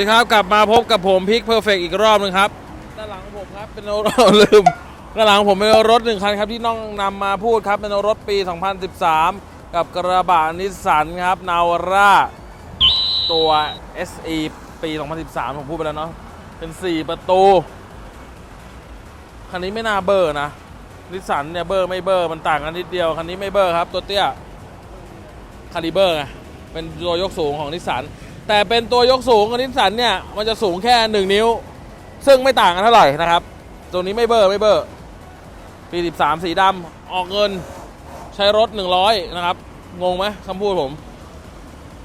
วัสดีครับกลับมาพบกับผมพิกเพอร์เฟกอีกรอบหนึงครับด้านหลังของผมครับเป็นรถลืมด้านหลังของผมเป็นรถหนึ่งคันครับที่น้องนำมาพูดครับเป็นรถปี 2013 กับกระบะนิสสันครับนาวาร่าตัว SE ปี 2013 ผมพูดไปแล้วเนาะเป็น 4 ประตู คันนี้ไม่น่าเบอร์นะนิสสันเนี่ยเบอร์ไม่เบอร์มันต่างกันนิดเดียว คันนี้ไม่เบอร์ครับตัวเตี้ยคาลิเบอร์ไงเป็นตัวยกสูงของนิสสัน แต่เป็นตัวยกสูงของนิสสันเนี่ยมันจะสูงแค่ 1 นิ้ว ซึ่งไม่ต่างกันเท่าไหร่นะครับ ตัวนี้ไม่เบอร์ไม่เบอร์ปี 13 สีดำออกเงินใช้รถ 100 นะครับ งงไหมคำพูดผม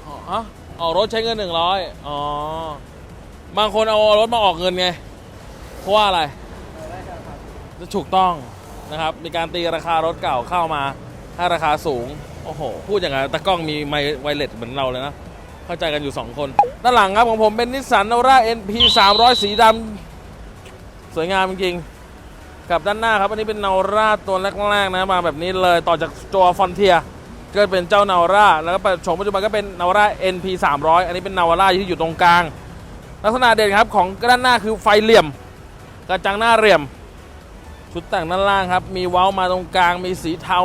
อ๋อฮะออกรถใช้เงิน 100 อ๋อ บางคนเอารถมาออกเงินไง เพราะว่าอะไรจะถูกต้องนะครับ มีการตีราคารถเก่าเข้ามาให้ราคาสูง โอ้โห พูดอย่างไรตะกล้องมีไมไวเลสเหมือนเราเลยนะ เข้าใจกันอยู่ 2 คนด้านหลังครับของผมเป็นนิสสันนาวร่า NP 300 สีดำสวยงามจริงๆกับด้านหน้าครับ อันนี้เป็นนาวร่าตัวแรกๆนะมาแบบนี้เลยต่อจากตัวฟอนเทียก็เป็นเจ้านาวร่าแล้วก็ปัจจุบันปัจจุบันก็เป็นนาวร่า NP 300 อันนี้เป็นนาวร่าที่อยู่ตรงกลาง ลักษณะเด่นครับของด้านหน้าคือไฟเหลี่ยม กระจังหน้าเหลี่ยม ชุดแต่งด้านล่างครับ มีเว้ามาตรงกลาง มีสีเทา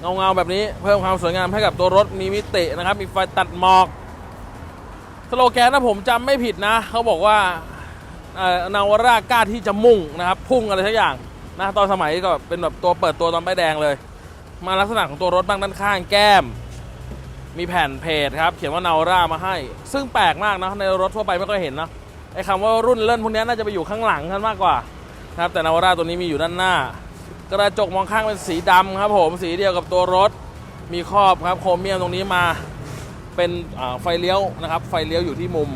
เงาเงาๆแบบนี้ เพิ่มความสวยงามให้กับตัวรถมีมิตินะครับ มีไฟตัดหมอก สโลแกนถ้าผมจำไม่ผิดนะ เขาบอกว่านาวาร่ากล้าที่จะมุ่งนะครับ พุ่งอะไรสักอย่างนะตอนสมัยก็เป็นแบบตัวเปิดตัวตอนป้ายแดงเลย มาลักษณะของตัวรถบ้างด้านข้างแก้ม มีแผ่นเพจครับ เขียนว่านาวาร่ามาให้ ซึ่งแปลกมากนะในรถทั่วไปไม่ค่อยเห็นนะไอ้คำว่ารุ่นเล่นพวกนี้น่าจะไปอยู่ข้างหลังกันมากกว่านะครับแต่นาวาร่าตัวนี้มีอยู่ด้านหน้า กระจกมองข้างเป็นสีดำครับผมสีเดียวกับตัวรถมีครอบครับโครเมียมตรงนี้มา เป็นไฟเลี้ยวนะครับ ไฟเลี้ยวอยู่ที่มุม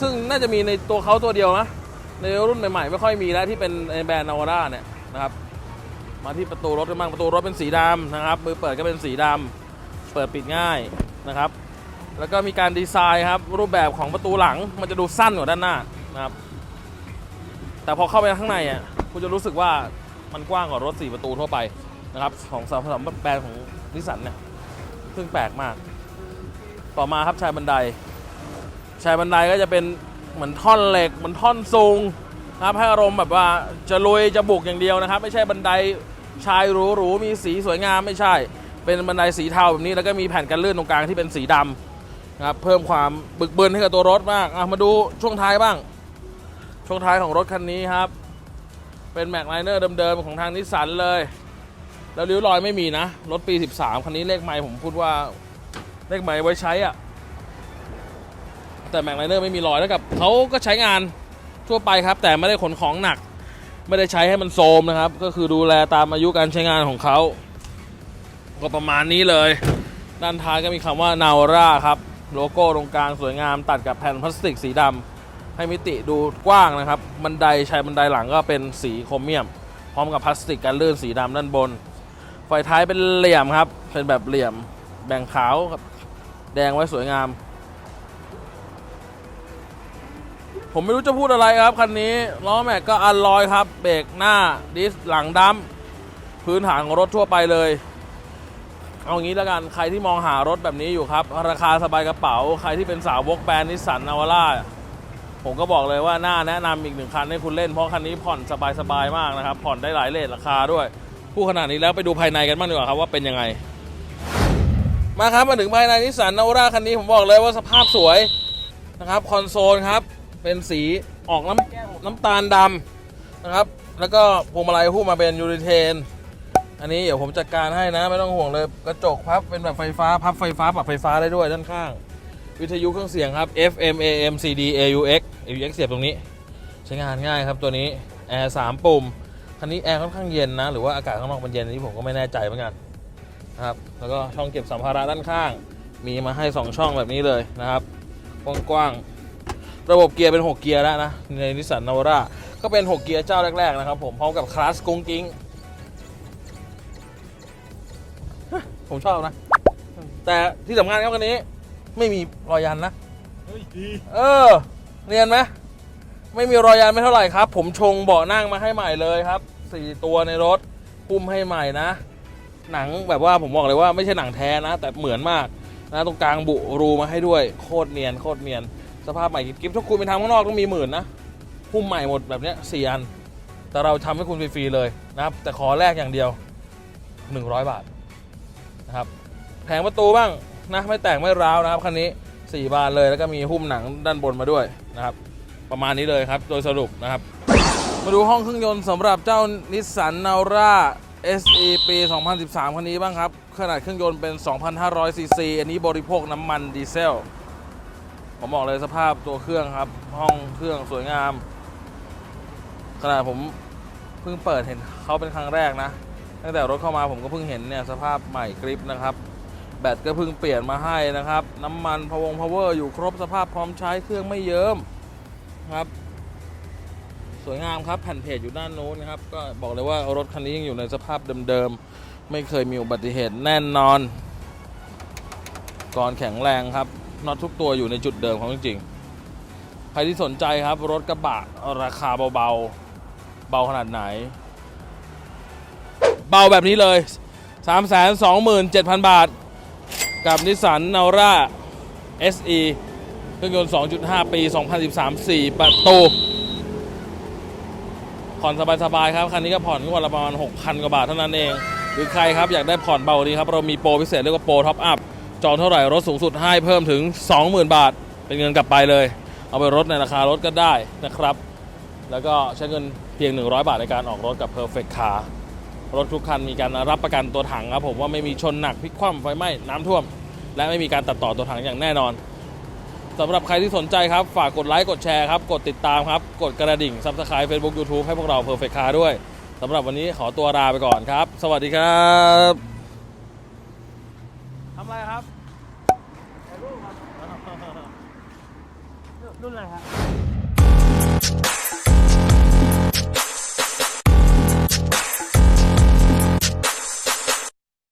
ซึ่งน่าจะมีในตัวเขาตัวเดียวนะในรุ่นใหม่ๆไม่ค่อยมีแล้วที่เป็นแบรนด์นาวาร่าเนี่ยนะครับ มาที่ประตูรถกันบ้างประตูรถเป็นสีดำนะครับ มือเปิดก็เป็นสีดำเปิดปิดง่ายนะครับ แล้วก็มีการดีไซน์ครับรูปแบบของประตูหลังมันจะดูสั้นกว่าด้านหน้านะครับ แต่พอเข้าไปข้างในอะคุณจะรู้สึกว่ามันกว้างกว่ารถ 4 ประตูทั่วไปนะครับ ของสำหรับแบรนด์ของนิสสันเนี่ยซึ่งแปลกมาก ต่อมาครับชายบันได ชายบันไดก็จะเป็นเหมือนท่อนเหล็กเหมือนท่อนสูงนะครับให้อารมณ์แบบว่าจะลุยจะบุกอย่างเดียวนะครับ ไม่ใช่บันไดชายหรูๆมีสีสวยงามไม่ใช่ เป็นบันไดสีเทาแบบนี้แล้วก็มีแผ่นกันลื่นตรงกลางที่เป็นสีดำนะครับเพิ่มความบึกบึนให้กับตัวรถมากอะมาดูช่วงท้ายบ้าง ช่วงท้ายของรถคันนี้ครับ เป็นแม็กไลเนอร์เดิมๆของทางนิสสันเลย แล้วริ้วรอยไม่มีนะรถปี 13คันนี้เลขไมล์ผมพูดว่า เลขไมล์ไว้ใช้อะ แต่แม็กไลเนอร์ไม่มีรอยแล้วกับเขาก็ใช้งานทั่วไปครับ แต่ไม่ได้ขนของหนัก ไม่ได้ใช้ให้มันโทมนะครับ ก็คือดูแลตามอายุการใช้งานของเขาก็ประมาณนี้เลย ด้านท้ายก็มีคำว่านาวร่าครับ โลโก้ตรงกลางสวยงามตัดกับแผ่นพลาสติกสีดำให้มิติดูกว้างนะครับบันไดชายบันไดหลังก็เป็นสีโครเมียม พร้อมกับพลาสติกกันลื่นสีดำด้านบนไฟท้ายเป็นเหลี่ยมครับ เป็นแบบเหลี่ยมแบ่งขาวครับ ดงไว้สวยงาม ผมไม่รู้จะพูดอะไรครับ คันนี้ล้อแม็กก็อันลอยครับ เบรกหน้าดิสหลังดัมพื้นฐานของรถทั่วไปเลย เอางี้แล้วกันใครที่มองหารถแบบนี้อยู่ครับ ราคาสบายกระเป๋า ใครที่เป็นสาวกแบรนด์นิสสันนาวาร่าผมก็บอกเลยว่าหน่าแนะนำอีกหนึ่งคันให้คุณเล่น เพราะคันนี้ผ่อนสบายๆมากนะครับ ผ่อนได้หลายเลทราคาด้วย ผู้ขนาดนี้แล้วไปดูภายในกันบ้างดีกว่าครับว่าเป็นยังไง มาครับมาถึงภายในนิสสันนาวราคันนี้ผมบอกเลยว่าสภาพสวยนะครับคอนโซลครับ เป็นสีออกน้ำน้ำตาลดำนะครับ แล้วก็พวงมาลัยคู่มาเป็นยูริเทน อันนี้เดี๋ยวผมจัดการให้นะ ไม่ต้องห่วงเลยกระจกพับเป็นแบบไฟฟ้าพับไฟฟ้าปรับไฟฟ้าได้ด้วยด้านข้าง วิทยุเครื่องเสียงครับ FM AM CD AUX AUX เสียบตรงนี้ ใช้งานง่ายครับตัวนี้แอร์สามปุ่มคันนี้แอร์ค่อนข้างเย็นนะ หรือว่าอากาศข้างนอกมันเย็นอันนี้ผมก็ไม่แน่ใจเหมือนกัน นะครับ แล้วก็ช่องเก็บสัมภาระด้านข้าง มีมาให้ 2 ช่องแบบนี้เลยนะครับ กว้างๆ ระบบเกียร์เป็น 6 เกียร์แล้วนะ ในนิสสันนาวร่าก็เป็น 6 เกียร์เจ้าแรก ๆ นะครับ ผมพร้อมกับคลาสกุ้งกิ้งผมชอบนะ แต่ที่สำคัญครับคันนี้ ไม่มีรอยยันนะเออ เนียนไหมไม่มีรอยยันไม่เท่าไหร่ครับ ผมชงเบาะนั่งมาให้ใหม่เลยครับสี่ตัวในรถ พุ่มให้ใหม่นะ หนังแบบว่าผมบอกเลยว่าไม่ใช่หนังแท้นะ แต่เหมือนมากนะตรงกลางบุรูมาให้ด้วย โคตรเนียนโคตรเนียน สภาพใหม่กิ๊บๆถ้าคุณไปทำข้างนอกต้องมีหมื่นนะหุ้มใหม่หมดแบบนี้สี่อัน แต่เราทำให้คุณฟรีๆเลยนะครับ แต่ขอแลกอย่างเดียว 100 บาทนะครับแผงประตูบ้างนะไม่แตกไม่ร้าวนะครับคันนี้4บานเลยแล้วก็มีหุ้มหนังด้านบนมาด้วยนะครับ ประมาณนี้เลยครับ โดยสรุปนะครับ มาดูห้องเครื่องยนต์สำหรับเจ้านิสสันนาร่า SE ปี 2013 คันนี้บ้างครับ ขนาดเครื่องยนต์เป็น 2,500 ซีซี อันนี้บริโภคน้ำมันดีเซล ผมบอกเลยสภาพตัวเครื่องครับ ห้องเครื่องสวยงาม ขนาดผมเพิ่งเปิดเห็นเขาเป็นครั้งแรกนะ ตั้งแต่รถเข้ามาผมก็เพิ่งเห็นเนี่ยสภาพใหม่กริปนะครับ แบตก็เพิ่งเปลี่ยนมาให้นะครับ น้ำมันพวงพาวเวอร์อยู่ครบสภาพพร้อมใช้เครื่องไม่เยิ้มครับ วยงามครับแผ่นเพจอยู่ด้านโน้นครับก็บอกเลยว่ารถคันนี้ยังอยู่ในสภาพเดิมๆไม่เคยมีอุบัติเหตุแน่นอนก่อนแข็งแรงครับน็อตทุกตัวอยู่ในจุดเดิมของจริงใครที่สนใจครับรถกระบะราคาเบาๆเบาขนาดไหน เบาแบบนี้เลย 327,000 บาท กับนิสสันนาร่า SE เครื่องยนต์ 2.5 ปี 2013 4 ประตู ผ่อนสบายๆครับคันนี้ก็ผ่อนก็วันละประมาณ6,000กว่าบาทเท่านั้นเอง หรือใครครับอยากได้ผ่อนเบากว่านี้ครับเรามีโปรพิเศษเรียกว่าโปรท็อปอัพจองเท่าไหร่รถสูงสุดให้เพิ่มถึง 20,000 บาท เป็นเงินกลับไปเลย เอาไปรถในราคารถก็ได้นะครับ แล้วก็ใช้เงินเพียง 100 บาทในการออกรถกับ Perfect Car รถทุกคันมีการรับประกันตัวถังครับผมว่าไม่มีชนหนักพลิกคว่ำไฟไหม้น้ำท่วม และไม่มีการตัดต่อตัวถังอย่างแน่นอน สำหรับใครที่สนใจครับ ฝากกดไลค์กดแชร์ครับ กดติดตามครับ กดกระดิ่ง Subscribe Facebook YouTube ให้พวกเรา Perfect Car ด้วยสำหรับวันนี้ขอตัวลาไปก่อนครับ สวัสดีครับทำอะไรครับรุ่นอะไรครับ